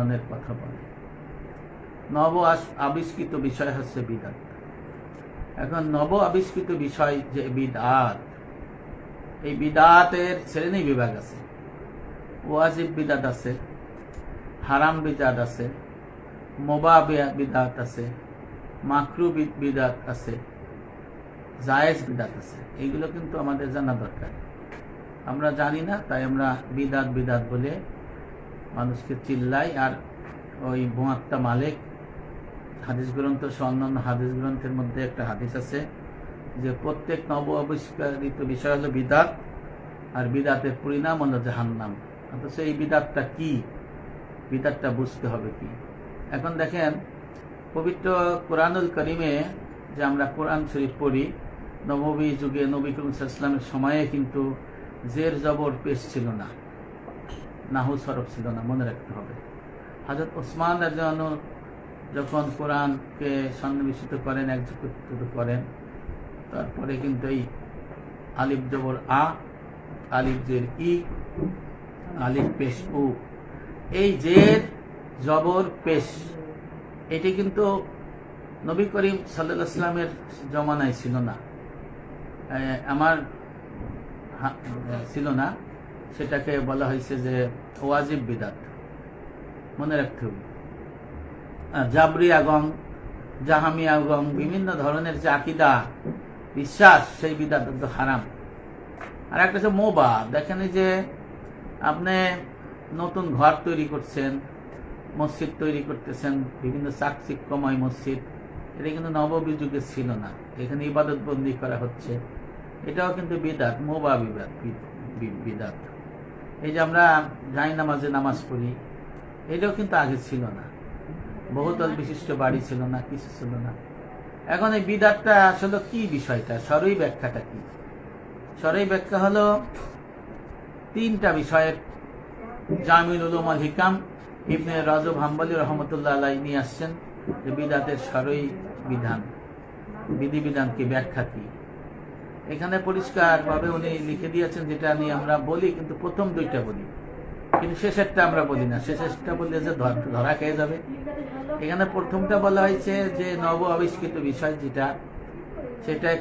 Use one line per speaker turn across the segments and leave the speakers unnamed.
ধরনের কথা বলে। নব আবিষ্কৃত বিষয় হচ্ছে বিদাত। এখন নব আবিষ্কৃত বিষয় যে বিদাত, এই বিদাতের শ্রেণি বিভাগ আছে। ওয়াজিব বিদাত আছে, হারাম বিদাত আছে মোবা বিদাত আছে, মাকরু বিদাত আছে, জায়েজ বিদাত আছে। এইগুলো কিন্তু আমাদের জানা দরকার। আমরা জানি না, তাই আমরা বিদাত বিদাত বলে মানুষকে চিল্লাই আর ওই বোয়াত্তা মালিক। হাদিস গ্রন্থ অন্যান্য হাদিস গ্রন্থের মধ্যে একটা হাদিস আছে যে প্রত্যেক নব আবিষ্কারিত বিষয় হলো বিদাত আর বিদাতের পরিণাম হলো জাহান্নাম। অথচ এই বিদাতটা কি? বিদাতটা বুঝতে হবে কি? এখন দেখেন, পবিত্র কোরআনুল করিমে যে আমরা কোরআন শরীফ পড়ি নবী যুগে নবী করিম ইসলামের সময়ে কিন্তু জের জবর পেশ ছিল না। নাহু সরফ ছিল না, মনে রাখতে হবে। হাজরত ওসমান রাজানু যখন কোরআনকে সন্নিবেশিত করেন একত্রিত করেন, তারপরে কিন্তু এই আলিফ জবর আ, আলিফ জের ই, আলিফ পেশ উ, এই জের জবর পেশ, এটি কিন্তু নবী করিম সাল্লাহ ইসলামের জমানায় ছিল না। আমার ছিল না। সেটাকে বলা হয়েছে যে ওয়াজিব বিদাত। মনে রাখতে হবে। জাবরি আগম, জাহামি আগম, বিভিন্ন ধরনের যে আকিদা, বিশ্বাস, সেই বিদাত হারাম। আর একটা হচ্ছে মোবা। দেখেন যে আপনি নতুন ঘর তৈরি করছেন, মসজিদ তৈরি করতেছেন, বিভিন্ন চাকচিক্যময় মসজিদ, এটা কিন্তু নববী যুগে ছিল না। এখানে ইবাদত বন্দি করা হচ্ছে। এটাও কিন্তু বিদাত, মোবা বিবাদ বিদাত। এই যে আমরা যাই নামাজে নামাজ পড়ি, এটাও কিন্তু আগে ছিল না। বহুতল বিশিষ্ট বাড়ি ছিল না, কিছু ছিল না। এখন এই বিদাতটা আসলে কি বিষয়টা? সরই ব্যাখ্যাটা কি? সরই ব্যাখ্যা হলো তিনটা বিষয়ের। জামিল আল হিকাম, ইবনে রাজব হাম্বলি রহমতুল্লাহ আলাই নিয়ে আসছেন যে বিদাতের সরই বিধান। বিধিবিধান কি, ব্যাখ্যা কি? এখানে পরিষ্কার ভাবে উনি লিখে দিয়েছেন যেটা নিয়ে আমরা বলি, কিন্তু প্রথম দুইটা বলি। কিন্তু শেষেরটা আমরা বলি না। শেষেরটা বললে যে ধর- ধরা খেয়ে যাবে। এখানে প্রথমটা বলা হয়েছে যে নব আবিষ্কৃত বিষয় যেটা, সেটা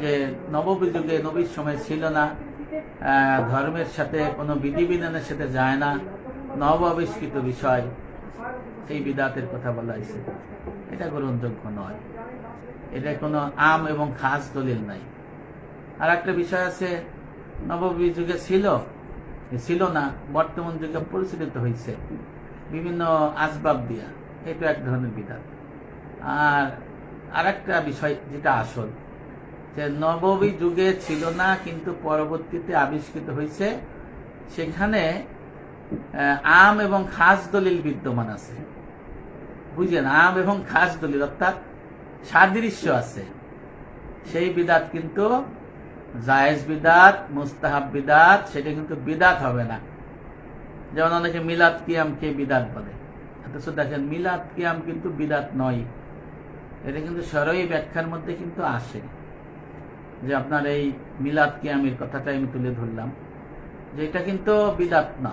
যে নবযুগে নবীর সময় ছিল না ধর্মের সাথে, কোনো বিধিবিধানের সাথে যায় না, নব আবিষ্কৃত বিষয় এই বিদাতের কথা বলা হয়েছে। এটা গ্রহণযোগ্য নয়। এটা কোনো আম এবং খাস দলিল নাই। আর একটা বিষয় আছে নববী যুগে ছিল ছিল না, বর্তমান যুগে পরিচালিত হয়েছে। বিভিন্ন আসবাব দিয়া এটা এক ধরনের বিধান। আর আরেকটা বিষয় যেটা আসল, যে নববী যুগে ছিল না, কিন্তু পরবর্তীতে আবিষ্কৃত হয়েছে। সেখানে আম এবং খাস দলিল বিদ্যমান আছে। বুঝলেন? আম এবং খাস দলিল, অর্থাৎ সাদৃশ্য আছে। সেই বিদাত কিন্তু জায়েজ বিদাত, মুস্তাহাব বিদাত, সেটা কিন্তু বিদাত হবে না। যেমন অনেকে মিলাদ কিয়ামকে বিদাত বলে। অথচ দেখেন, মিলাদ কিয়াম কিন্তু বিদাত নয়। এটা কিন্তু সরই ব্যাখ্যার মধ্যে কিন্তু আসে। যে আপনার এই মিলাদ কিয়ামের কথাটা আমি তুলে ধরলাম, যে এটা কিন্তু বিদাত না,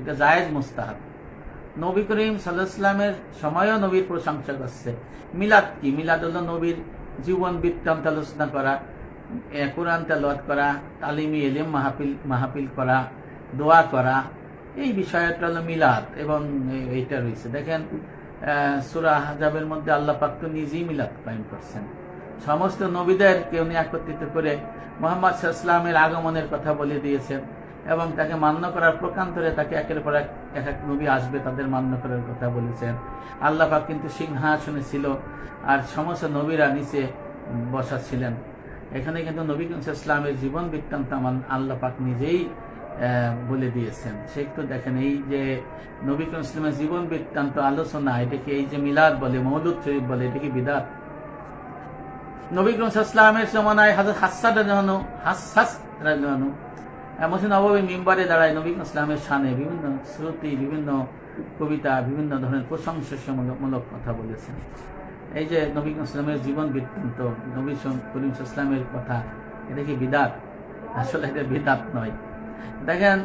এটা জায়েজ মুস্তাহাব। নবী করিম সাল্লাহামের সময়ও নবীর প্রশংসা করছে। মিলাদ কি? মিলাদ হলো নবীর জীবন বৃত্তান্ত আলোচনা করা। কোরআন তেলাওয়াত করা, তালিমি, এলেম, মাহফিল মাহফিল করা, দোয়া করা, এই বিষয়টা হলো মিলাদ এবং এইটা রয়েছে। দেখেন সূরা হাজাবের মধ্যে আল্লাহ পাক তো নিজেই মিলাদ কায়েম করছেন। সমস্ত নবীদেরকে উনি একত্রিত করে মোহাম্মদ ইসলামের আগমনের কথা বলে দিয়েছেন এবং তাকে মান্য করার প্রকান্তরে তাকে একের পর এক এক এক নবী আসবে তাদের মান্য করার কথা বলেছেন। আল্লাহ পাক কিন্তু সিংহাসনে ছিল আর সমস্ত নবীরা নিচে বসা ছিলেন। এখানে কিন্তু নবী ইসলামের জীবন বৃত্তান্ত আমার আল্লাহ পাক নিজেই বলে দিয়েছেন। সে একটু দেখেন, এই যে নবী ইসলামের জীবন বৃত্তান্ত আলোচনা এটাকে এই যে মিলাদ বলে, মৌলুদ শরীফ বলে এটাকে বিদাত? নবী ইসলামের জমানায় হাজর হাসাদ রাজহানু হাসাস রাজহানু মসজিদ নবী মিম্বারে দাঁড়ায় নবী ইসলামের সানে বিভিন্ন শ্রুতি, বিভিন্ন কবিতা, বিভিন্ন ধরনের প্রশংসামূলক কথা বলেছেন। এই যে নবী ইসলামের জীবন বৃত্তান্ত, নবী করিম ইসলামের কথা, এটা কি বিদাত? আসলে এটা বিদাত নয়। দেখেন,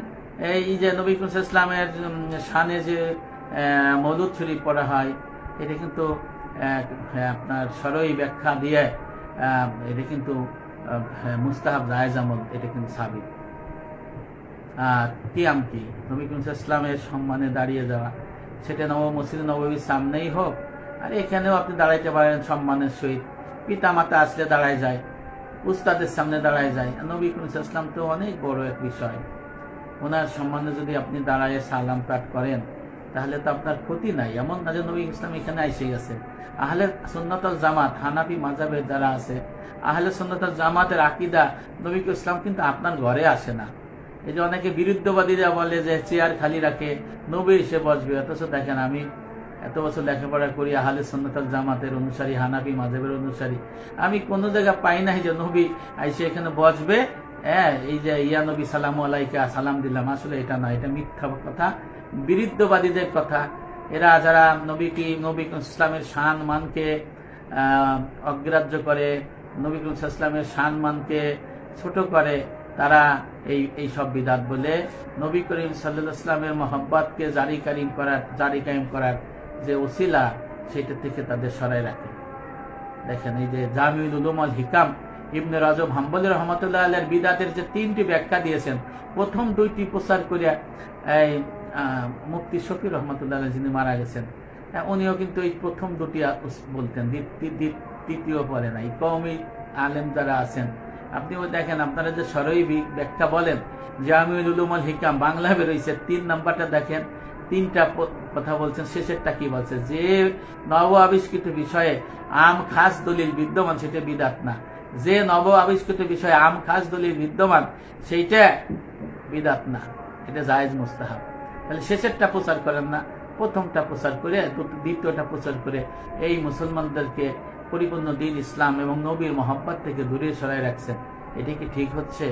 এই যে নবী ইসলামের শানে যে মৌলুদ শরীফ পড়া হয়, এটা কিন্তু আপনার সরই ব্যাখ্যা দিয়ে এটা কিন্তু মুস্তাহাব জায়েজ আমল, এটা কিন্তু সাবিত। আর কিয়াম কি? নবী ইসলামের সম্মানে দাঁড়িয়ে যাওয়া, সেটা নব মসজিদ নবীর সামনেই হোক আর এখানেও আপনি দাঁড়াইতে পারেন সম্মানের সহিত। পিতা মাতা আসলে দাঁড়ায় যায়, উস্তাদের সামনে দাঁড়ায় যায়। নবী ইসলাম তো অনেক বড় এক বিষয়। ওনার সম্মানে যদি আপনি দাঁড়ায় সালাম পাঠ করেন, তাহলে তো আপনার ক্ষতি নাই। এমন না যে নবী ইসলাম এখানে এসে গেছে। আহলে সুন্নতল জামাত, হানাফি মাজাবের যারা আছে, আহলে সুন্নতল জামাতের আকিদা নবী ইসলাম কিন্তু আপনার ঘরে আসে না। এই যে অনেকে বিরুদ্ধবাদীরা বলে যে চেয়ার খালি রাখে, নবী এসে বসবে, অথচ দেখেন আমি এত বছর লেখাপড়া করি, আহলে সুন্নতল জামাতের অনুসারী, হানাফি মাজাবের অনুসারী। আমি কোনো জায়গা পাই নাই যে নবী আইসে এখানে বসবে হ্যাঁ এই যে, ইয়া নবী, সালাম আলাইকা, সালাম দিলাম। আসলে এটা না, এটা মিথ্যা কথা, বিরুদ্ধবাদীদের কথা। এরা যারা নবী কি, নবী ইসলামের শান মানকে অগ্রাহ্য করে, নবী ইসলামের শান মানকে ছোট করে, তারা এই এই সব বিদাত বলে নবী করিম সাল্লাহ ইসলামের মোহাব্বতকে জারি কারিম করার, জারি কায়েম করার যে ওসিলা সেটা থেকে তাদের সরাই রাখে। দেখেন এই যে জামিউল উলুমল হিকাম ইবনে রাজব হাম্বলি রহমতুল্লাহ আল্লাহর বিদাতের যে তিনটি ব্যাখ্যা দিয়েছেন প্রথম দুইটি প্রচার করিয়া এই আহ, মুফতি শফির রহমতুল্লাহ যিনি মারা গেছেন হ্যাঁ, উনিও কিন্তু এই প্রথম দুটি বলতেন তৃতীয় পরে নাই। কৌমি আলেম যারা আছেন আপনি ওই দেখেন আপনারা যে সরই বি- ব্যাখ্যা বলেন জামিউল উলুমল হিকাম বাংলা বেরোইছে তিন নাম্বারটা দেখেন তিনটা কথা বলছেন, শেষেরটা কি বলছে? যে নব আবিষ্কৃত বিষয়ে আম খাস দলিল বিদ্যমান, সেটা বিদাত না। যে নব আবিষ্কৃত বিষয়ে আম খাস দলিল বিদ্যমান, সেইটা বিদাত না। এটা জায়েজ মুস্তাহাব। তাহলে শেষেরটা প্রচার করেন না, প্রথমটা প্রচার করে দ্বিতীয়টা প্রচার করে এই মুসলমানদেরকে পরিপূর্ণ দিন ইসলাম এবং নবীর মোহাম্মত থেকে দূরে সরাই রাখছেন। এটা কি ঠিক হচ্ছে?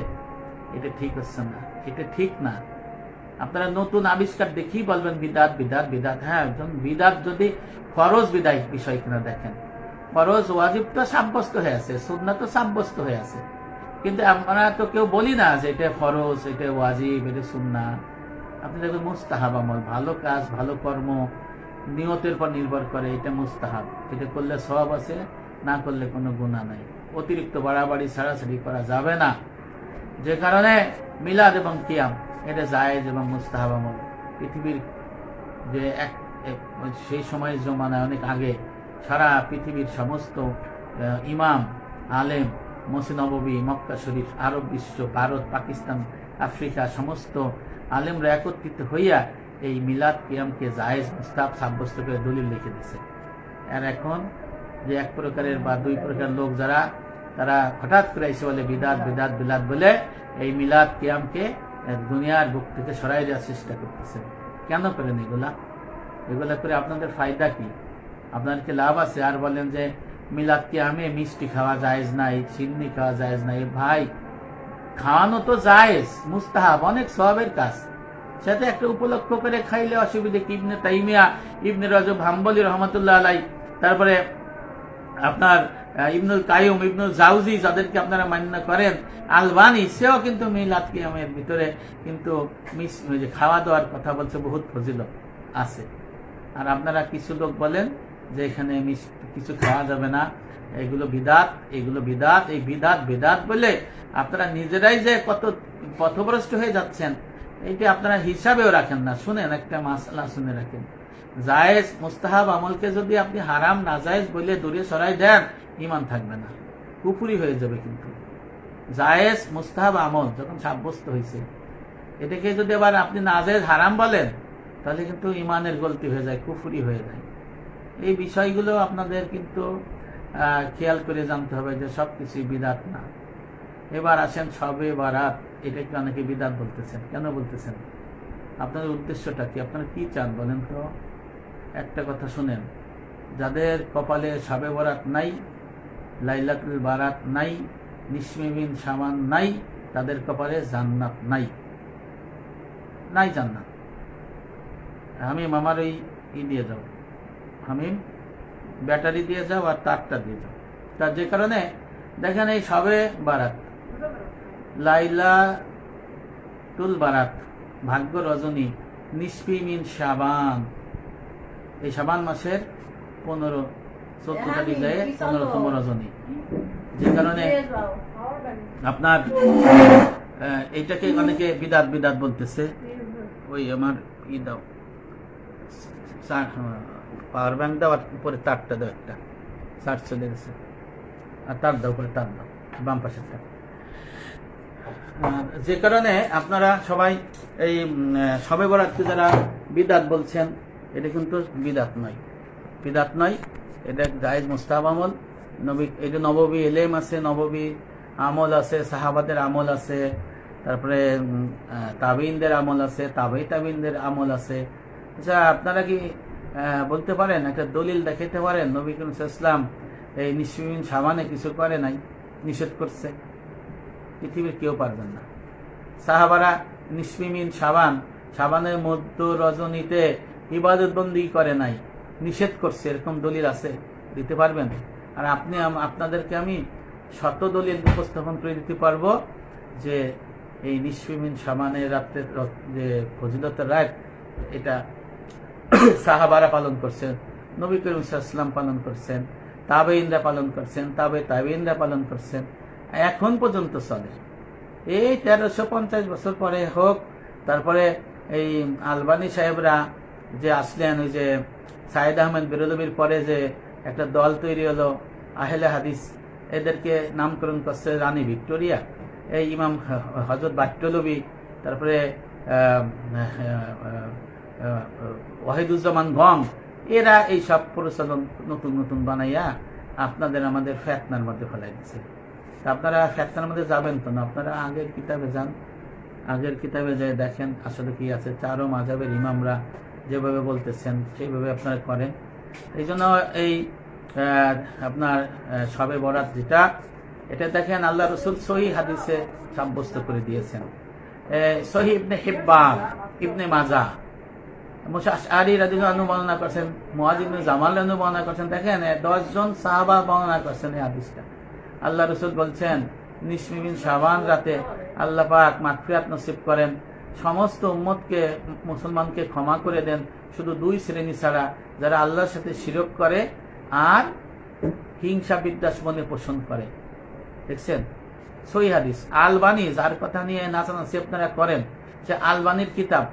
এটা ঠিক হচ্ছে না। এটা ঠিক না। আপনারা নতুন আবিষ্কার দেখেই বলবেন, বিদাত বিদাত বিদাত। হ্যাঁ একজন বিদাত যদি ফরজ বিদায় বিষয় কিনা দেখেন। ফরজ ওয়াজিব তো সাব্যস্ত হয়ে আছে সুন্না তো সাব্যস্ত হয়ে আছে। কিন্তু আমরা তো কেউ বলি না যে এটা ফরজ, এটা ওয়াজিব, এটা সুন্না আপনি দেখবেন মুস্তাহাব আমল, ভালো কাজ, ভালো কর্ম, নিয়তের পর নির্ভর করে এটা মুস্তাহাব। এটা করলে সব আছে, না করলে কোনো গুণা নাই। অতিরিক্ত বাড়াবাড়ি, ছাড়াছাড়ি করা যাবে না। যে কারণে মিলাদ এবং কিয়াম, এটা জায়েজ এবং মুস্তাহাব আমল। পৃথিবীর যে এক সেই সময়ের জমানায় অনেক আগে সারা পৃথিবীর সমস্ত ইমাম, আলেম মসিনবী মক্কা শরীফ, আরব বিশ্ব, ভারত, পাকিস্তান, আফ্রিকা, সমস্ত আলেমরা একত্রিত হইয়া এই মিলাদ কিয়ামকে জায়েজ মুস্তাব সাব্যস্ত করে দলিল লিখে দিছে। আর এখন যে এক প্রকারের বা দুই প্রকার লোক যারা তারা হঠাৎ করে এসে বলে, বিদাত বিদাত বিলাত বলে এই মিলাদ কিয়ামকে দুনিয়ার বুক থেকে সরাই দেওয়ার চেষ্টা করতেছে। কেন করেন এগুলা? এগুলা করে আপনাদের ফায়দা কি? আপনার কি লাভ আছে? আর বলেন যে, মিলাদ কিয়ামে মিষ্টি খাওয়া জায়েজ নাই চিন্নি খাওয়া জায়েজ নাই। ভাই, খাওয়ানো তো জায়েজ, মুস্তাহাব, অনেক সবের কাজ। সাথে একটা উপলক্ষ করে খাইলে অসুবিধে কি? ইবনে তাইমিয়া, ইবনে রজব, হাম্বলি রহমতুল্লাহ আলাই তারপরে আপনার ইবনুল কায়ুম ইবনুল জাউজি যাদেরকে আপনারা মান্য করেন, আলবানি, সেও কিন্তু মিলাদ কিয়ামের ভিতরে কিন্তু মিস যে খাওয়া দাওয়ার কথা বলছে, বহুত ফজিল আছে। আর আপনারা কিছু লোক বলেন যে এখানে মিস- কিছু খাওয়া যাবে না, এগুলো বিদাত এগুলো বিদাত, এই বিদাত বিদাত বলে আপনারা নিজেরাই যে কত পথভ্রষ্ট হয়ে যাচ্ছেন, এইটা আপনারা হিসাবেও রাখেন না। শুনেন, একটা মাসালা শুনে রাখেন। জায়েজ মুস্তাহাব আমলকে যদি আপনি হারাম, নাজায়েজ বলে দূরে সরাই দেন ইমান থাকবে না। কুপুরি হয়ে যাবে কিন্তু। জায়েজ মুস্তাহাব আমল যখন সাব্যস্ত হয়েছে, এটাকে যদি আবার আপনি নাজায়েজ হারাম বলেন, তাহলে কিন্তু ইমানের গলতি হয়ে যায়, কুফুরি হয়ে যায়। এই বিষয়গুলো আপনাদের কিন্তু খেয়াল করে জানতে হবে যে সবকিছুই বিদাত না। এবার আসেন সবে বারাত, এটাকে অনেকে বিদাত বলতেছেন। কেন বলতেছেন? আপনাদের উদ্দেশ্যটা কি? আপনারা কি চান বলেন তো? একটা কথা শুনেন, যাদের কপালে সাবে বরাত নাই, লাইলাতুল বারাত নাই নিসমিমিন সামান নাই, তাদের কপালে জান্নাত নাই। নাই জান্নাত। হামিম, আমার ওই ই দিয়ে যাও। হামিম, ব্যাটারি দিয়ে যাও আর তারটা দিয়ে যাও। তা যে কারণে, দেখেন এই সবে বারাত। লাইলা তুল বারাত ভাগ্য রজনী নিষ্পিমিন সাবান। এই সাবান মাসের পনেরো চোদ্দ তারিখ যায় পনেরোতম রজনী। যে কারণে আপনার এইটাকে অনেকে বিদাত বিদাত বলতেছে। ওই আমার ই দাও। পাওয়ার ব্যাংক দাও আর উপরে তারটা দাও একটা। চার্জ চলে গেছে। আর তার দাও উপরে তার দাও। বাম পাশের তার। যে কারণে আপনারা সবাই এই সবে বরাতকে যারা বিদাত বলছেন এটা কিন্তু বিদাত নয়। বিদাত নয়, এটা জায়েজ মুস্তাব আমল। নবী এটা নববী এলেম আছে, নববী আমল আছে, সাহাবাদের আমল আছে, তারপরে তাবিনদের আমল আছে তাবেই তাবিনদের আমল আছে। আচ্ছা আপনারা কি বলতে পারেন, একটা দলিল দেখাতে পারেন? নবী করিম ইসলাম এই নিশ্চিমিন সাবানে কিছু করে নাই, নিষেধ করছে। পৃথিবীর কেউ পারবেন না। সাহাবারা নিসমিমিন সাবান, সাবানের মধ্য রজনীতে ইবাদত বন্দি করে নাই, নিষেধ করছে, এরকম দলিল আছে, দিতে পারবেন? আর আপনি আপনাদেরকে আমি শত দলিল উপস্থাপন করে দিতে পারব যে এই নিসমিমিন সামানের রাত্রে যে ফজিলতের রাত, এটা সাহাবারা পালন করছেন, নবী করিম ইসলাম পালন করছেন তাবে ইন্দ্রা পালন করছেন, তাবে তাবে ইন্দ্রা পালন করছেন, এখন পর্যন্ত চলে। এই তেরোশো পঞ্চাশ বছর পরে হোক, তারপরে এই আলবানি সাহেবরা যে আসলেন ওই যে সাইদ আহমেদ বেরোদবির পরে যে একটা দল তৈরি হলো আহেলে হাদিস, এদেরকে নামকরণ করছে রানী ভিক্টোরিয়া। এই ইমাম হজরত বাট্টলবি, তারপরে ওয়াহিদুজ্জামান গং এরা এই সব প্রচলন নতুন নতুন বানাইয়া আপনাদের আমাদের ফ্যাতনার মধ্যে ফেলাই দিচ্ছে আপনারা ফ্যাতনার মধ্যে যাবেন তো না? আপনারা আগের কিতাবে যান, আগের কিতাবে যে দেখেন আসলে কি আছে। চারো মাঝাবের ইমামরা যেভাবে বলতেছেন, সেইভাবে আপনারা করেন। এই জন্য এই আপনার সবে বরাত যেটা, এটা দেখেন আল্লাহ রসুল সহি হাদিসে সাব্যস্ত করে দিয়েছেন। সহি ইবনে হিব্বান, ইবনে মাজা, মুশাশআরি রাদিয়াল্লাহু আনহু বর্ণনা করছেন, মুআজ ইবনে জামাল রাদিয়াল্লাহু বর্ণনা করছেন। দেখেন, এ 10 জন সাহাবা বর্ণনা করছেন এই হাদিসটা। আল্লাহ রাসূল বলছেন নিসমিমিন শাবান রাতে আল্লাহ পাক মাগফিরাত নসিব করেন। সমস্ত উম্মতকে, মুসলমানকে ক্ষমা করে দেন। শুধু দুই শ্রেণি ছাড়া যারা আল্লাহর সাথে শিরক করে আর হিংসা বিদ্বেষ মনে পোষণ করে। দেখছেন? সই হাদিস। আলবানি, যার কথা নিয়ে নাচানা নাচানাচি আপনারা করেন, সে আলবানির কিতাব,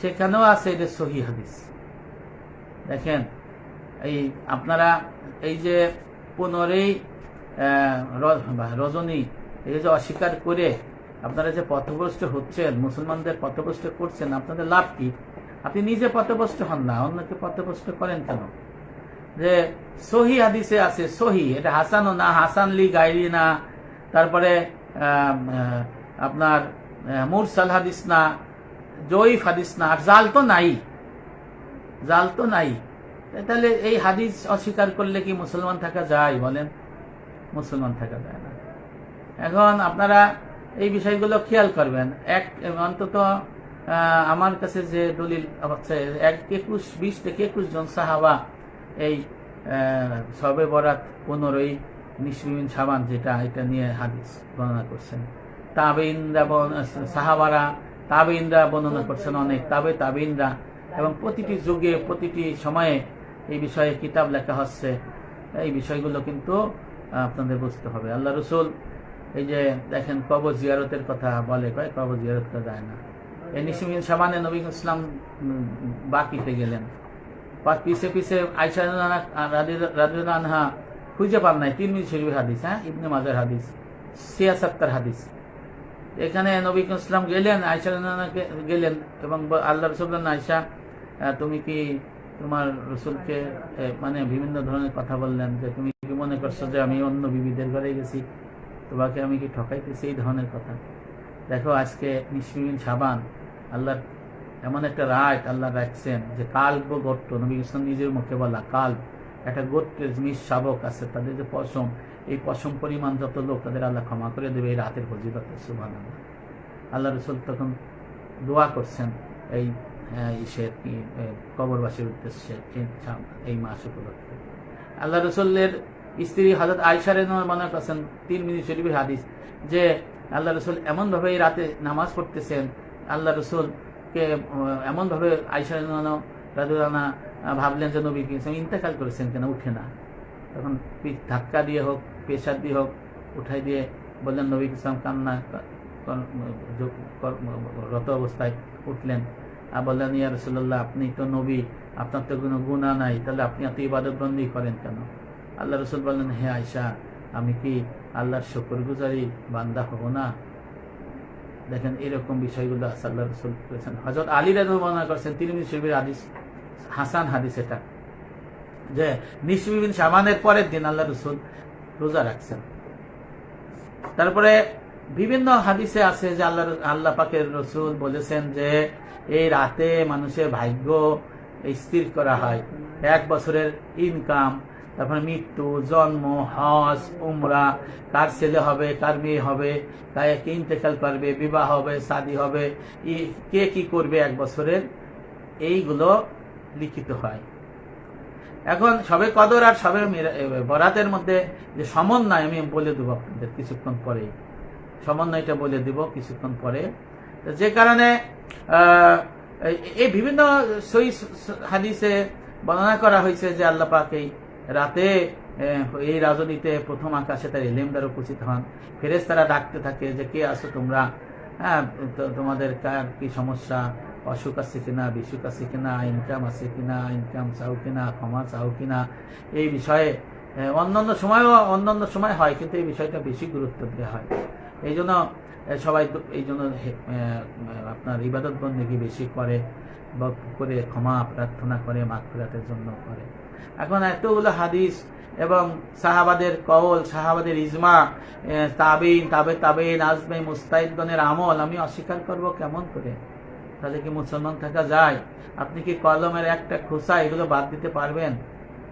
সেখানেও আছে এটা সহি হাদিস। দেখেন, এই আপনারা, এই যে পুনরেই রজনী, এই যে অস্বীকার করে আপনারা যে পথভ্রষ্ট হচ্ছেন, মুসলমানদের পথভ্রষ্ট করছেন, আপনাদের লাভ কি? আপনি নিজে পথভ্রষ্ট হন না, অন্যকে পথভ্রষ্ট করেন কেন? যে সহি হাদিসে আছে, সহি, এটা হাসানও না, হাসান লি গাইরি না, তারপরে আপনার মুরসাল হাদিস না, জয়ীফ হাদিস না, আর জাল তো নাই। জাল তো নাই। তাহলে এই হাদিস অস্বীকার করলে কি মুসলমান থাকা যায় বলেন? মুসলমান থাকা যায় না। এখন আপনারা এই বিষয়গুলো খেয়াল করবেন। এক, অন্তত আমার কাছে যে দলিল হচ্ছে, এক একুশ, বিশ থেকে একুশ জন সাহাবা এই সবে বরাত পনেরোই নিসমিন সাবান যেটা, এটা নিয়ে হাদিস বর্ণনা করছেন। তাবেইনরা সাহাবারা তাবেইনরা বর্ণনা করছেন অনেক, তাবে তাবেইনরা এবং প্রতিটি যুগে, প্রতিটি সময়ে এই বিষয়ে কিতাব লেখা হচ্ছে। এই বিষয়গুলো কিন্তু আপনাদের বুঝতে হবে। আল্লাহ রসুল এই যে দেখেন কবর জিয়ারতের কথা বলে, কয় কবর জিয়ারত করা যায় না। এই নিসমিন সামানে নবী ইসলাম বাকিতে গেলেন। পিছে পিছে রাজু আনহা খুঁজে পান নাই। তিন মিনিট শরীফের হাদিস হ্যাঁ? ইবনে মাজার হাদিস সিয়াসাত্তার হাদিস। এখানে নবী ইসলাম গেলেন, আয়সা গেলেন এবং আল্লাহ রসুল আয়সা তুমি কি তোমার রসুলকে মানে বিভিন্ন ধরনের কথা বললেন যে, তুমি কি মনে করছ যে আমি অন্য বিবিদের ঘরে গেছি? তোমাকে আমি কি ঠকাইতেছি? এই ধরনের কথা। দেখো, আজকে নিসমিন সাবান আল্লাহর এমন একটা রায় আল্লাহ রাখছেন যে কাল্প গোট্ট নবী ইসলাম নিজের মুখে বলা কাল একটা গোত্রের মিস শাবক আছে, তাদের যে পশম, এই পশম পরিমাণ যত লোক, তাদের আল্লাহ ক্ষমা করে দেবে এই রাতের ফজিলত সুবান আল্লাহ রসুল তখন দোয়া করছেন এই কি কবরবাসীর উদ্দেশ্যে সা- এই মাস উপলক্ষে। আল্লাহ রসুল্লের স্ত্রী হজরত আয়সার মনে করছেন তিন মিনিট শরীফের হাদিস যে আল্লাহ রসুল এমনভাবে এই রাতে নামাজ পড়তেছেন আল্লাহ রসুলকে এমনভাবে আয়সা রাজুরানা আহ, ভাবলেন যে নবী ইন্তেকাল করেছেন কেন? উঠে না। তখন ধাক্কা দিয়ে হোক প্রেশার দিয়ে হোক উঠাই দিয়ে বললেন নবী ইসলাম কান্না রত অবস্থায় উঠলেন। আর বললেন ইয়া রসুল্লাহ আপনি তো নবী আপনার তো কোনো গুণা নাই তাহলে আপনি এত ইবাদত বন্দি করেন কেন? আল্লাহ রসুল বললেন, হে আয়সা আমি কি আল্লাহর শুকর গুজারি বান্দা হব না? দেখেন, এরকম বিষয়গুলো আল্লাহ রসুল করেছেন হজরত আলী রাজু বর্ণনা করছেন তিরমিজ শরীফের হাদিস, হাসান হাদিস এটা। যে নিসবিবিন সাবানের পরের দিন আল্লাহ রসুল রোজা রাখছেন। তারপরে বিভিন্ন হাদিসে আছে যে আল্লাহ আল্লাহ পাকের রসুল বলেছেন যে, এই রাতে মানুষের ভাগ্য স্থির করা হয়। এক বছরের ইনকাম তারপরে মৃত্যু, জন্ম, হজ, উমরা, কার ছেলে হবে, কার মেয়ে হবে কায় কে ইন্তেকাল পারবে, বিবাহ হবে, শাদী হবে। কে কি করবে এক বছরের? এইগুলো লিখিত হয়। এখন সবে কদর আর সবে বরাতের মধ্যে যে সমন্বয় আমি বলে দেবো আপনাদের কিছুক্ষণ পরে সমন্বয়টা বলে দেব কিছুক্ষণ পরে। যে কারণে এই- বিভিন্ন সই হাদিসে বর্ণনা করা হয়েছে যে আল্লাহ পাক এই রাতে এই রাজনীতে প্রথম আকাশে তার এলেম উপস্থিত হন। ফেরেস তারা ডাকতে থাকে যে, কে আসো তোমরা? হ্যাঁ তোমাদের কার কি সমস্যা? অসুখ আছে কিনা? বিসুখ আছে কিনা? ইনকাম আছে কিনা? ইনকাম চাও কিনা? ক্ষমা চাও কিনা? এই বিষয়ে অন্যান্য সময়ও, অন্যান্য সময় হয়, কিন্তু এই বিষয়টা বেশি গুরুত্ব দেওয়া হয়। এই জন্য সবাই তো এই জন্য আপনার ইবাদত বন্দী বেশি করে করে ক্ষমা প্রার্থনা করে, মাগফিরাতের জন্য করে। এখন এতগুলো হাদিস এবং সাহাবাদের কওল, সাহাবাদের ইজমা তাবিন, তাবে তাবিন, আজমে মুস্তাইদগণের আমল, আমি অস্বীকার করব কেমন করে? তাহলে কি মুসলমান থাকা যায়? আপনি কি কলমের একটা খোসা এগুলো বাদ দিতে পারবেন?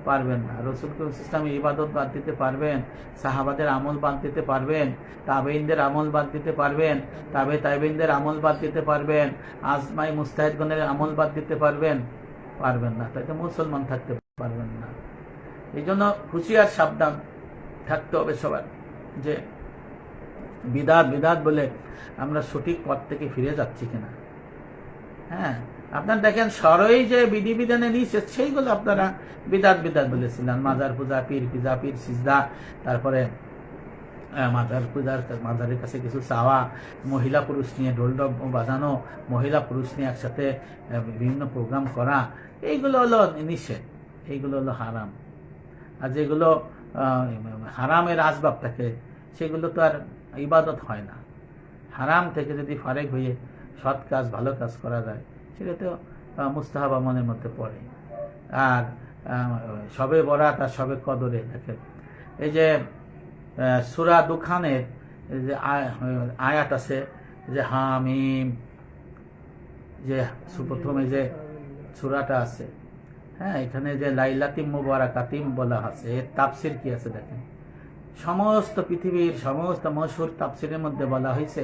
পারবেন না। রসুল ইসলামের ইবাদত বাদ দিতে পারবেন, সাহাবাদের আমল বাদ দিতে পারবেন তাবেইনদের আমল বাদ দিতে পারবেন, তাবে তাইবিনদের আমল বাদ দিতে পারবেন, আজমাই মুস্তাহিদগণের আমল বাদ দিতে পারবেন পারবেন না। তাই তো মুসলমান থাকতে পারবেন না। এই জন্য হুঁশিয়ার সাবধান থাকতে হবে সবার, যে বিদাত বিদাত বলে আমরা সঠিক পথ থেকে ফিরে যাচ্ছি কিনা। হ্যাঁ? আপনার দেখেন, সরই যে বিধিবিধানে নিষেধ সেইগুলো আপনারা বিদাত বিদাত বলেছিলেন। মাজার পূজা, পীর পিজা, পীর সিজদা, তারপরে মাজার পূজার, মাজারের কাছে কিছু চাওয়া, মহিলা পুরুষ নিয়ে ঢোল ডব বাজানো, মহিলা পুরুষ নিয়ে একসাথে বিভিন্ন প্রোগ্রাম করা, এইগুলো হলো নিষেধ, এইগুলো হলো হারাম। আর যেগুলো হারামের আসবাব থাকে, সেগুলো তো আর ইবাদত হয় না। হারাম থেকে যদি ফারেক হয়ে সৎ কাজ, ভালো কাজ করা যায় সেটা তো মুস্তাহাব আমলের মধ্যে পড়ে। আর সবে বরাত আর সবে কদরে দেখেন। এই যে সুরা দুখানের যে আয়াত আছে, যে হামিম যে প্রথমে যে সুরাটা আছে হ্যাঁ এখানে যে লাইলাতিম মুবারাকাতিম বলা আছে, এর তাফসির কি আছে দেখেন? সমস্ত পৃথিবীর সমস্ত মশহুর তাফসিরের মধ্যে বলা হয়েছে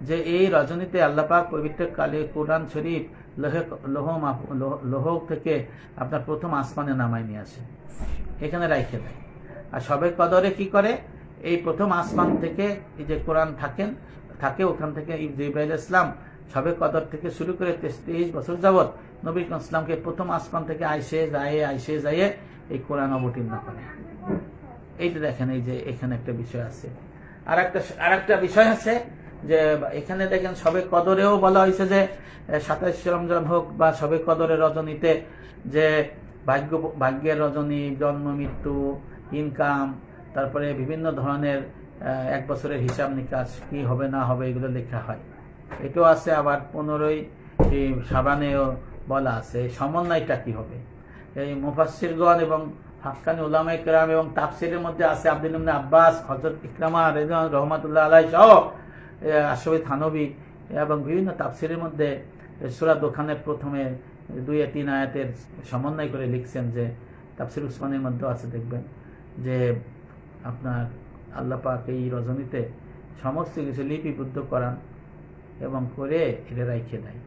যে এই রজনীতে আল্লাপাক পবিত্র কালে কোরআন শরীফ লোহে লোহ লোহ- থেকে আপনার প্রথম আসমানে নামাই নিয়ে আসে। এখানে রাইখে দেয়। আর সবে কদরে কি করে? এই প্রথম আসমান থেকে এই যে কোরআন থাকেন, থাকে ওখান থেকে জিব্রাইল ইসলাম সবে কদর থেকে শুরু করে তেইশ বছর যাবৎ নবী ইসলামকে প্রথম আসমান থেকে আইসে যায় আইসে যায় এই কোরআন অবতীর্ণ করে। এইটা দেখেন, এই যে এখানে একটা বিষয় আছে। আর একটা আর একটা বিষয় আছে যে এখানে দেখেন সবে কদরেও বলা হয়েছে যে সাতাইশ রমজান হোক বা সবে কদরের রজনীতে যে ভাগ্য, ভাগ্যের রজনী, জন্ম, মৃত্যু ইনকাম তারপরে বিভিন্ন ধরনের এক বছরের হিসাব নিকাশ কি হবে না হবে এগুলো লেখা হয়। এটাও আছে আবার পনেরোই সাবানেও বলা আছে। সমন্বয়টা কি হবে? এই মুফাসিরগণ এবং হাক্কানি উলামা ইকরাম এবং তাফসিরের মধ্যে আছে আব্দুল আব্বাস হজরত ইকরামা রেজন রহমাতুল্লাহ আলাই সহ আশরফি থানবী এবং বিভিন্ন তাফসিরের মধ্যে সুরা দোকানের প্রথমে দুই তিন আয়াতের সমন্বয় করে লিখছেন যে তাফসির উসমানের মধ্যে আছে, দেখবেন। যে আপনার আল্লাহ পাক এই রজনীতে সমস্ত কিছু লিপিবদ্ধ করান এবং করে এটা রাইখে দেয়।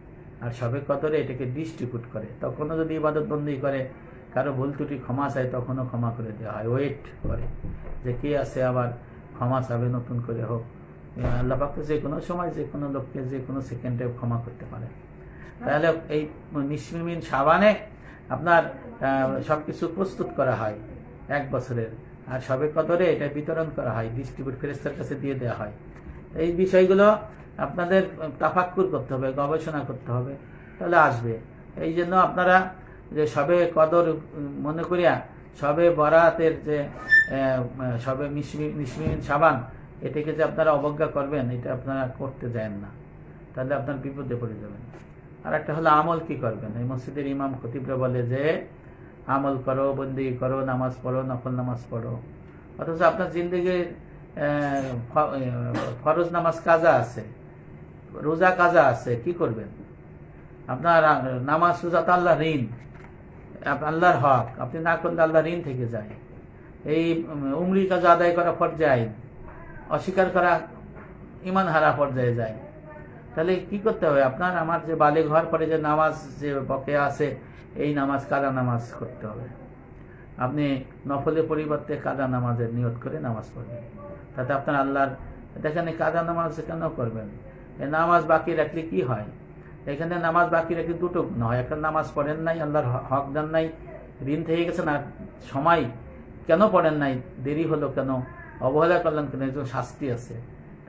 আর সবে কদরে এটাকে ডিস্ট্রিবিউট করে। তখনও যদি ইবাদত বন্দি করে, কারও ভুল ত্রুটি ক্ষমা চায়, তখনও ক্ষমা করে দেওয়া হয়। ওয়েট করে যে কে আছে আবার ক্ষমা চাবে, নতুন করে হোক। আল্লাহ যে কোনো সময় যে কোনো লোককে যে কোনো সেকেন্ডে ক্ষমা করতে পারে। তাহলে এই নিসমিন সাবানে আপনার সব কিছু প্রস্তুত করা হয় এক বছরের। আর সবে কদরে এটা বিতরণ করা হয় ডিস্ট্রিবিউট ফেরেস্তার কাছে দিয়ে দেওয়া হয়। এই বিষয়গুলো আপনাদের তাফাক্কুর করতে হবে, গবেষণা করতে হবে, তাহলে আসবে। এই জন্য আপনারা যে সবে কদর, মনে করিয়া সবে বরাতের যে সবে মিশমি- মিশমিন সাবান এটাকে যে আপনারা অবজ্ঞা করবেন, এটা আপনারা করতে যান না। তাহলে আপনার বিপদে পড়ে যাবেন। আর একটা হলো আমল কি করবেন? এই মসজিদের ইমাম খতিবরা বলে যে, আমল করো, বন্দি করো, নামাজ পড়ো, নফল নামাজ পড়ো। অথচ আপনার জিন্দগির ফরজ নামাজ কাজা আছে? রোজা কাজা আছে? কি করবেন? আপনার নামাজ রোজা তো আল্লাহ ঋণ। আল্লাহর হক। আপনি না করলে আল্লাহ ঋণ থেকে যায়। এই উমরি কাজ আদায় করা পর্যায়ে আইন। অস্বীকার করা ইমান হারা পর্যায়ে যায়। তাহলে কি করতে হবে? আপনার, আমার যে বালে ঘর পরে যে নামাজ, যে বকে আছে, এই নামাজ কাদা নামাজ করতে হবে। আপনি নফলের পরিবর্তে কাদা নামাজের নিয়ত করে নামাজ পড়বেন। তাতে আপনার আল্লাহর, দেখেন কাদা নামাজ কেন করবেন? নামাজ বাকি রাখলে কি হয়? এখানে নামাজ বাকি রাখলে দুটো গুণ হয়। একটা নামাজ পড়েন নাই, আল্লাহর হক দেন নাই ঋণ থেকে গেছে না সময় কেন পড়েন নাই, দেরি হলো কেন? অবহেলা করলেন কেন? একজন শাস্তি আছে।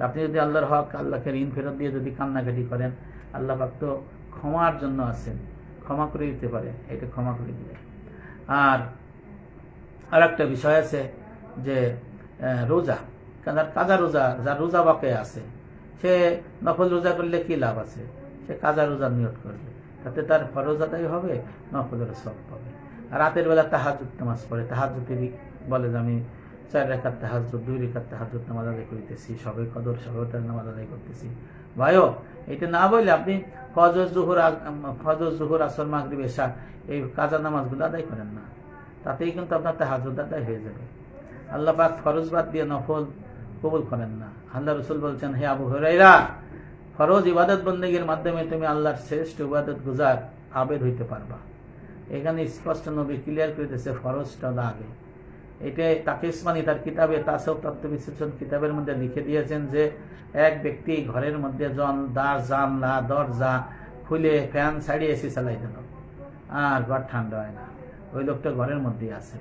আপনি যদি আল্লাহর হক, আল্লাহকে ঋণ ফেরত দিয়ে যদি কান্নাকাটি করেন, আল্লাহ পাক তো ক্ষমার জন্য আছেন। ক্ষমা করে দিতে পারে। এটা ক্ষমা করে দিবে আর আর একটা বিষয় আছে যে রোজা। যার কাজা রোজা, যার রোজা বাকে আছে, সে নফল রোজা করলে কি লাভ আছে? সে কাজা রোজা নিয়ত করবে। তাতে তার ফরজ আদায় হবে, নফলের সব পাবে। আর রাতের বেলা তাহাজুদ নামাজ পড়ে। তাহাজুতেরই বলে যে আমি চার রেখার তাহাজুদ দুই রেখার তাহাজুদ নামাজ আদায় করিতেছি, সবে কদর, সবে তার নামাজ আদায় করতেছি। ভাইও, এটা না বললে আপনি ফজর, জুহুর ফজর, জুহুর আসর, মাগরিব, এশা, এই কাজা নামাজগুলো আদায় করেন না। তাতেই কিন্তু আপনার তাহাজুদ আদায় হয়ে যাবে। আল্লাহ পাক ফরজ বাদ দিয়ে নফল কবুল করেন না। আল্লাহ রসুল বলছেন, হে আবু হরাইরা ফরজ ইবাদত বন্দীগীর মাধ্যমে তুমি আল্লাহর শ্রেষ্ঠ ইবাদত গুজার আবেদ হইতে পারবা। এখানে স্পষ্ট নবী ক্লিয়ার করে দিয়েছে, ফরজটা আগে। এটা তাকিসমানি তার কিতাবে তাসব তত্ত্ব বিশ্লেষণ কিতাবের মধ্যে লিখে দিয়েছেন যে, এক ব্যক্তি ঘরের মধ্যে জন দ্বার জানলা, দরজা খুলে ফ্যান ছাড়িয়ে এসি চালাই দিল আর ঘর ঠান্ডা হয় না। ওই লোকটা ঘরের মধ্যেই আছে।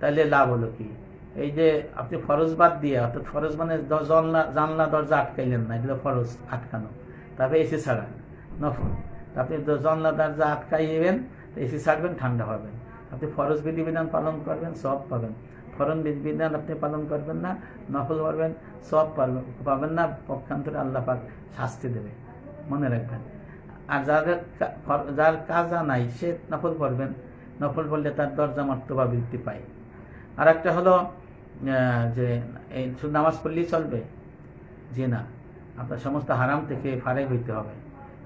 তাহলে লাভ হলো কি? এই যে আপনি ফরজ বাদ দিয়ে, অর্থাৎ ফরজ মানে জানলা জানলা, দরজা আটকাইলেন না, এগুলো ফরজ, আটকানো। তারপরে এসি ছাড়ান। নফল। আপনি জানলা, দরজা আটকাইবেন, এসি ছাড়বেন, ঠান্ডা হবেন। আপনি ফরজ বিধিবিধান পালন করবেন, সব পাবেন। ফরন বিধিবিধান আপনি পালন করবেন না, নফল পারবেন সব পারবেন। পাবেন না, পক্ষান্তরে আল্লাহ পাক শাস্তি দেবে। মনে রাখবেন। আর যাদের যার কাজা নাই, সে নফল পড়বেন নফল পড়লে তার দরজা মর্তবা বৃদ্ধি পায়। আর একটা হলো যে এই শুধু নামাজ পড়লেই চলবে যে না আপনার সমস্ত হারাম থেকে ফারেক হইতে হবে।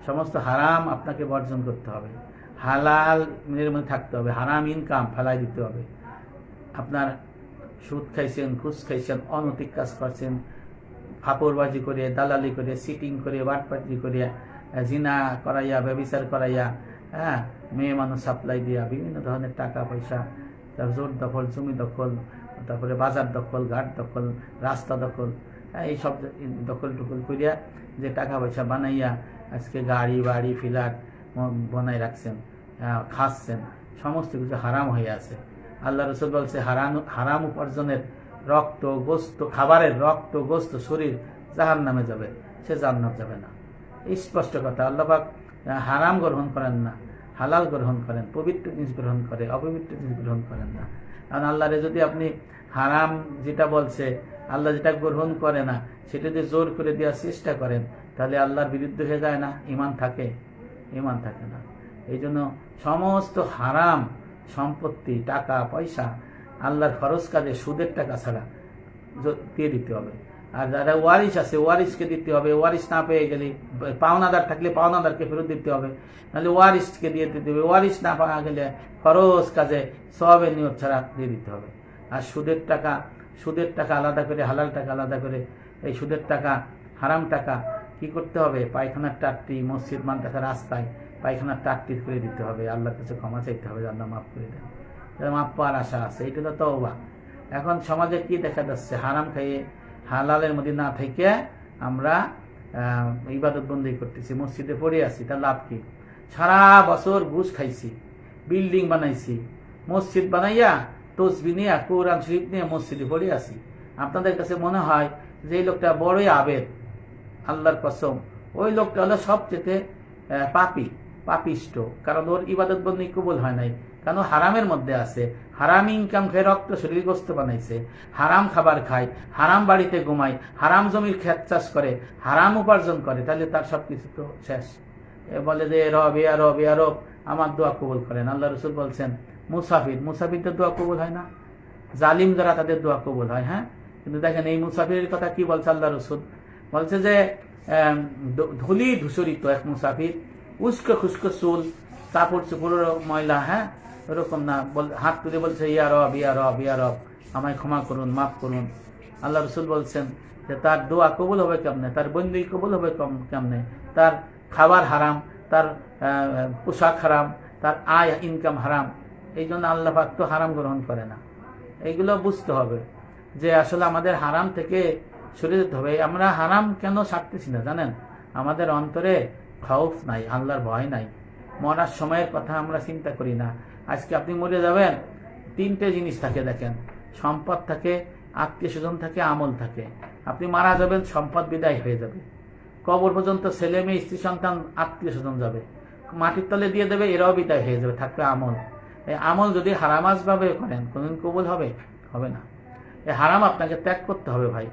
সমস্ত হারাম আপনাকে বর্জন করতে হবে। হালাল এর মধ্যে থাকতে হবে হারাম ইনকাম ফেলাই দিতে হবে। আপনার সুদ খাইছেন ঘুষ খাইছেন অনৈতিক কাজ করছেন ফাপড়বাজি করে দালালি করে সিটিং করে বাটপাটি করে জিনা করাইয়া ব্যবিচার করাইয়া হ্যাঁ মেয়ে মানুষ সাপ্লাই দিয়া বিভিন্ন ধরনের টাকা পয়সা জোর দখল জমি দখল তারপরে বাজার দখল ঘাট দখল রাস্তা দখল হ্যাঁ, এই সব দখল টখল করিয়া যে টাকা পয়সা বানাইয়া আজকে গাড়ি বাড়ি ফ্ল্যাট বানাই রাখছেন খাচ্ছেন, সমস্ত কিছু হারাম হয়ে আছে। আল্লাহ রসুল বলছে, হারাম হারাম উপার্জনের রক্ত, গোস্ত, খাবারের রক্ত, গোস্ত শরীর জাহান নামে যাবে, সে জান্নাত যাবে না। স্পষ্ট কথা আল্লাহবাক হারাম গ্রহণ করেন না, হালাল গ্রহণ করেন, পবিত্র জিনিস গ্রহণ করে, অপবিত্র জিনিস গ্রহণ করেন না। কারণ আল্লাহরে যদি আপনি হারাম যেটা বলছে, আল্লাহ যেটা গ্রহণ করে না সেটা যদি জোর করে দেওয়ার চেষ্টা করেন, তাহলে আল্লাহর বিরুদ্ধে হয়ে যায় না ইমান থাকে। ইমান থাকে না। এই জন্য সমস্ত হারাম সম্পত্তি, টাকা, পয়সা আল্লাহর খরচ কাজে সুদের টাকা ছাড়া দিয়ে দিতে হবে। আর যারা ওয়ারিশ আছে, ওয়ারিশকে দিতে হবে। ওয়ারিশ না পেয়ে গেলে পাওনাদার থাকলে পাওনাদারকে ফেরত দিতে হবে। নাহলে ওয়ারিশকে দিয়ে দিতে হবে। ওয়ারিশ না পাওয়া গেলে খরচ কাজে সবের নিয়ত ছাড়া দিয়ে দিতে হবে। আর সুদের টাকা সুদের টাকা আলাদা করে, হালাল টাকা আলাদা করে, এই সুদের টাকা, হারাম টাকা কি করতে হবে? পায়খানার টাটটি, মসজিদ মাদ্রাসা রাস্তায় পায়খানার টাটটি করে দিতে হবে। আল্লাহর কাছে ক্ষমা চাইতে হবে, আল্লাহ মাফ করে দেন। মাফ পাওয়ার আশা আছে এটা তো তওবা। এখন সমাজে কি দেখা যাচ্ছে? হারাম খাইয়ে হালালের মধ্যে না থেকে আমরা ইবাদত বন্দি করতেছি, মসজিদে পড়ে আছি, তার লাভ কি? সারা বছর ঘুষ খাইছি, বিল্ডিং বানাইছি, মসজিদ বানাইয়া তসবি নিয়ে, কোরআন শরীফ নিয়ে মসজিদে পড়ে আসি আপনাদের কাছে মনে হয় যে এই লোকটা বড়ই আবেদ আল্লাহর কসম, ওই লোকটা হলো সবচেয়ে পাপী, পাপিষ্ট। কারণ ওর ইবাদত বন্দি কবুল হয় নাই। কেন হারামের মধ্যে আছে। হারাম ইনকাম খেয়ে রক্ত শরীরগ্রস্ত বানাইছে। হারাম খাবার খায়, হারাম বাড়িতে ঘুমায়, হারাম জমির ক্ষেত চাষ করে, হারাম উপার্জন করে, তাহলে তার সবকিছু তো শেষ। বলে যে, রব, ইয়া রব, ইয়া আমার দোয়া কবুল করেন। আল্লাহ রসুল বলছেন, মুসাফির মুসাফিরদের দোয়া কবুল হয় না। জালিম যারা তাদের দোয়া কবুল হয় হ্যাঁ? কিন্তু দেখেন এই মুসাফিরের কথা কি বলছে আল্লাহ রসুল? বলছে যে ধুলি ধূসরিত এক মুসাফির, উস্কো খুস্কো চুল, কাপড় চোপড় ময়লা হ্যাঁ? ওরকম না। বল, হাত তুলে বলছে, ইয়া রব ইয়া রব ইয়া রব, আমায় ক্ষমা করুন, মাফ করুন। আল্লাহ রসুল বলছেন যে, তার দোয়া কবুল হবে কেমনে? তার বন্দি কবুল হবে কেমনে? তার খাবার হারাম, তার পোশাক হারাম, তার আয়, ইনকাম হারাম। এই জন্য আল্লাহ তো হারাম গ্রহণ করে না। এইগুলো বুঝতে হবে যে, আসলে আমাদের হারাম থেকে সরে যেতে হবে। আমরা হারাম কেন ছাড়তেছি না, জানেন? আমাদের অন্তরে খৌফ নাই, আল্লাহর ভয় নাই। মরার সময়ের কথা আমরা চিন্তা করি না। আজকে আপনি মরে যাবেন, তিনটে জিনিস থাকে দেখেন। সম্পদ থাকে, আত্মীয় স্বজন থাকে, আমল থাকে। আপনি মারা যাবেন, সম্পদ বিদায় হয়ে যাবে। কবর পর্যন্ত ছেলে মেয়ে, স্ত্রী, সন্তান, আত্মীয় স্বজন যাবে। মাটির তলে দিয়ে দেবে, এরাও বিদায় হয়ে যাবে, থাকবে আমল। এই আমল যদি হারামাজ ভাবে করেন, কোনদিন কবুল হবে? হবে না। এই হারাম আপনাকে ত্যাগ করতে হবে ভাই।